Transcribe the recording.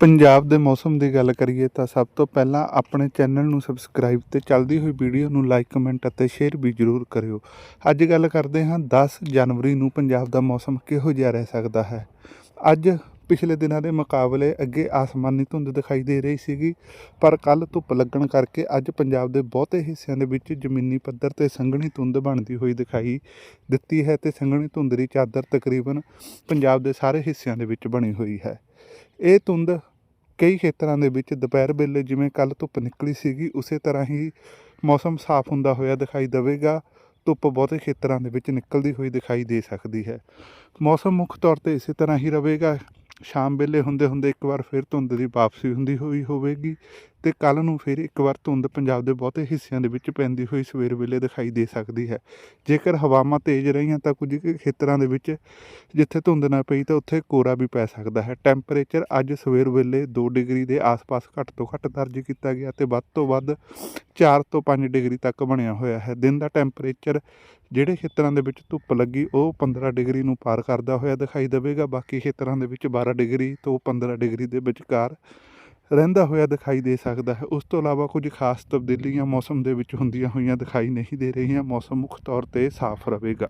ਪੰਜਾਬ ਦੇ ਮੌਸਮ ਦੀ ਗੱਲ ਕਰੀਏ ਤਾਂ ਸਭ ਤੋਂ ਪਹਿਲਾਂ ਆਪਣੇ ਚੈਨਲ ਨੂੰ ਸਬਸਕ੍ਰਾਈਬ ਤੇ ਚੱਲਦੀ ਹੋਈ ਵੀਡੀਓ ਨੂੰ ਲਾਈਕ ਕਮੈਂਟ ਅਤੇ ਸ਼ੇਅਰ ਵੀ ਜ਼ਰੂਰ ਕਰਿਓ। ਅੱਜ ਗੱਲ ਕਰਦੇ ਹਾਂ 10 ਜਨਵਰੀ ਨੂੰ ਪੰਜਾਬ ਦਾ ਮੌਸਮ ਕਿਹੋ ਜਿਹਾ ਰਹਿ ਸਕਦਾ ਹੈ? ਅੱਜ ਪਿਛਲੇ ਦਿਨਾਂ ਦੇ ਮੁਕਾਬਲੇ ਅੱਗੇ ਆਸਮਾਨੀ ਧੁੰਦ ਦਿਖਾਈ ਦੇ ਰਹੀ ਸੀਗੀ, ਪਰ ਕੱਲ ਧੁੱਪ ਲੱਗਣ ਕਰਕੇ ਅੱਜ ਪੰਜਾਬ ਦੇ ਬਹੁਤੇ ਹਿੱਸਿਆਂ ਦੇ ਵਿੱਚ ਜ਼ਮੀਨੀ ਪੱਧਰ ਤੇ ਸੰਘਣੀ ਧੁੰਦ ਬਣਦੀ ਹੋਈ ਦਿਖਾਈ ਦਿੱਤੀ ਹੈ ਤੇ ਸੰਘਣੀ ਧੁੰਦ ਦੀ ਚਾਦਰ ਤਕਰੀਬਨ ਪੰਜਾਬ ਦੇ ਸਾਰੇ ਹਿੱਸਿਆਂ ਦੇ ਵਿੱਚ ਬਣੀ ਹੋਈ ਹੈ। ਇਹ ਧੁੰਦ ਕਈ ਖੇਤਰਾਂ ਦੇ ਵਿੱਚ ਦੁਪਹਿਰ ਵੇਲੇ ਜਿਵੇਂ ਕੱਲ ਧੁੱਪ ਨਿਕਲੀ ਸੀਗੀ, ਉਸੇ ਤਰ੍ਹਾਂ ਹੀ ਮੌਸਮ ਸਾਫ਼ ਹੁੰਦਾ ਹੋਇਆ ਦਿਖਾਈ ਦੇਵੇਗਾ। ਧੁੱਪ ਬਹੁਤੇ ਖੇਤਰਾਂ ਦੇ ਵਿੱਚ ਨਿਕਲਦੀ ਹੋਈ ਦਿਖਾਈ ਦੇ ਸਕਦੀ ਹੈ। ਮੌਸਮ ਮੁੱਖ ਤੌਰ ਤੇ ਇਸੇ ਤਰ੍ਹਾਂ ਹੀ ਰਹੇਗਾ। ਸ਼ਾਮ ਵੇਲੇ ਹੁੰਦੇ ਹੁੰਦੇ ਇੱਕ ਵਾਰ ਫਿਰ ਧੁੰਦ ਦੀ ਵਾਪਸੀ ਹੁੰਦੀ ਹੋਈ ਹੋਵੇਗੀ। ਤੇ ਕੱਲ ਨੂੰ ਫਿਰ ਇੱਕ ਵਾਰ ਧੁੰਦ ਪੰਜਾਬ ਦੇ ਬਹੁਤੇ ਹਿੱਸਿਆਂ ਦੇ ਵਿੱਚ ਪੈਂਦੀ ਹੋਈ ਸਵੇਰ ਵੇਲੇ ਦਿਖਾਈ ਦੇ ਸਕਦੀ ਹੈ। ਜੇਕਰ ਹਵਾਵਾਂ ਤੇਜ਼ ਰਹੀਆਂ ਤਾਂ ਕੁਝ ਕੁ ਖੇਤਰਾਂ ਦੇ ਵਿੱਚ ਜਿੱਥੇ ਧੁੰਦ ਨਾ ਪਈ ਤਾਂ ਉੱਥੇ ਕੋਰਾ ਵੀ ਪੈ ਸਕਦਾ ਹੈ। ਟੈਂਪਰੇਚਰ ਅੱਜ ਸਵੇਰ ਵੇਲੇ 2 ਡਿਗਰੀ ਦੇ ਆਸ-ਪਾਸ ਘੱਟ ਤੋਂ ਘੱਟ ਦਰਜ ਕੀਤਾ ਗਿਆ ਤੇ ਵੱਧ ਤੋਂ ਵੱਧ 4 ਤੋਂ 5 ਡਿਗਰੀ ਤੱਕ ਬਣਿਆ ਹੋਇਆ ਹੈ। ਦਿਨ ਦਾ ਟੈਂਪਰੇਚਰ ਜਿਹੜੇ ਖੇਤਰਾਂ ਦੇ ਵਿੱਚ ਧੁੱਪ ਲੱਗੀ ਉਹ 15 ਡਿਗਰੀ ਨੂੰ ਪਾਰ ਕਰਦਾ ਹੋਇਆ ਦਿਖਾਈ ਦੇਵੇਗਾ। ਬਾਕੀ ਖੇਤਰਾਂ ਦੇ ਵਿੱਚ 12 ਡਿਗਰੀ ਤੋਂ 15 ਡਿਗਰੀ ਦੇ ਵਿਚਕਾਰ ਰਹਿੰਦਾ ਹੋਇਆ ਦਿਖਾਈ ਦੇ ਸਕਦਾ ਹੈ। ਉਸ ਤੋਂ ਇਲਾਵਾ ਕੁਝ ਖਾਸ ਤਬਦੀਲੀਆਂ ਮੌਸਮ ਦੇ ਵਿੱਚ ਹੁੰਦੀਆਂ ਹੋਈਆਂ ਦਿਖਾਈ ਨਹੀਂ ਦੇ ਰਹੀਆਂ। ਮੌਸਮ ਮੁੱਖ ਤੌਰ ਤੇ ਸਾਫ਼ ਰਹੇਗਾ।